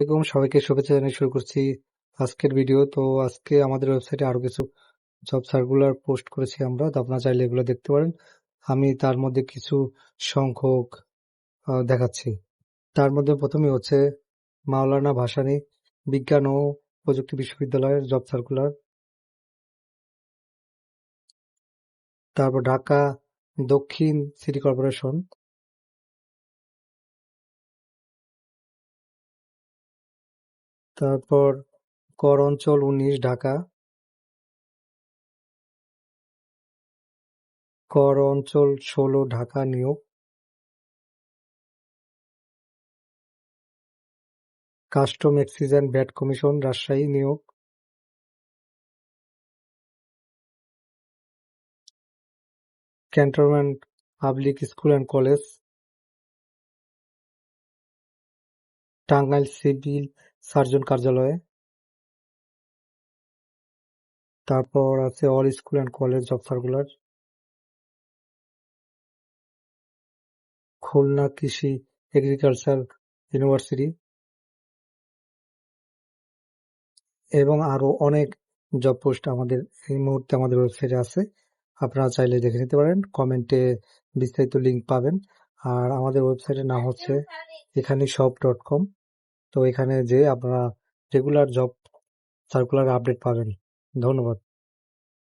আসসালামাইকুম সবাইকে শুভেচ্ছা জানিয়ে শুরু করছি আজকের ভিডিও। তো আজকে আমাদের ওয়েবসাইটে আরও কিছু জব সার্কুলার পোস্ট করেছি আমরা। তো আপনারা চাইলে এগুলো দেখতে পারেন। আমি তার মধ্যে কিছু সংখ্যক দেখাচ্ছি। তার মধ্যে প্রথমে হচ্ছে মাওলানা ভাসানি, বিজ্ঞান ও প্রযুক্তি বিশ্ববিদ্যালয়ের জব সার্কুলার তারপর ঢাকা দক্ষিণ সিটি কর্পোরেশন তারপর কর অঞ্চল উনিশ, ঢাকা। কর অঞ্চল ষোলো, ঢাকা নিয়োগ custom excise and commission, Rajshahi নিয়োগ cantonment public school and college. Tangail civil surgeon কার্যালয়ে। তারপর আছে all school and college job circular. Khulna কৃষি এগ্রিকালচার ইউনিভার্সিটি। এবং আরও অনেক জব পোস্ট আমাদের এই মুহূর্তে আমাদের ওয়েবসাইটে আছে। আপনারা চাইলে দেখে নিতে পারেন কমেন্টে বিস্তারিত লিংক পাবেন। আর আমাদের ওয়েবসাইটের নাম হচ্ছে এখানে সব ডট কম তো এখানে যে আপনারা রেগুলার জব সার্কুলার আপডেট পাবেন। ধন্যবাদ।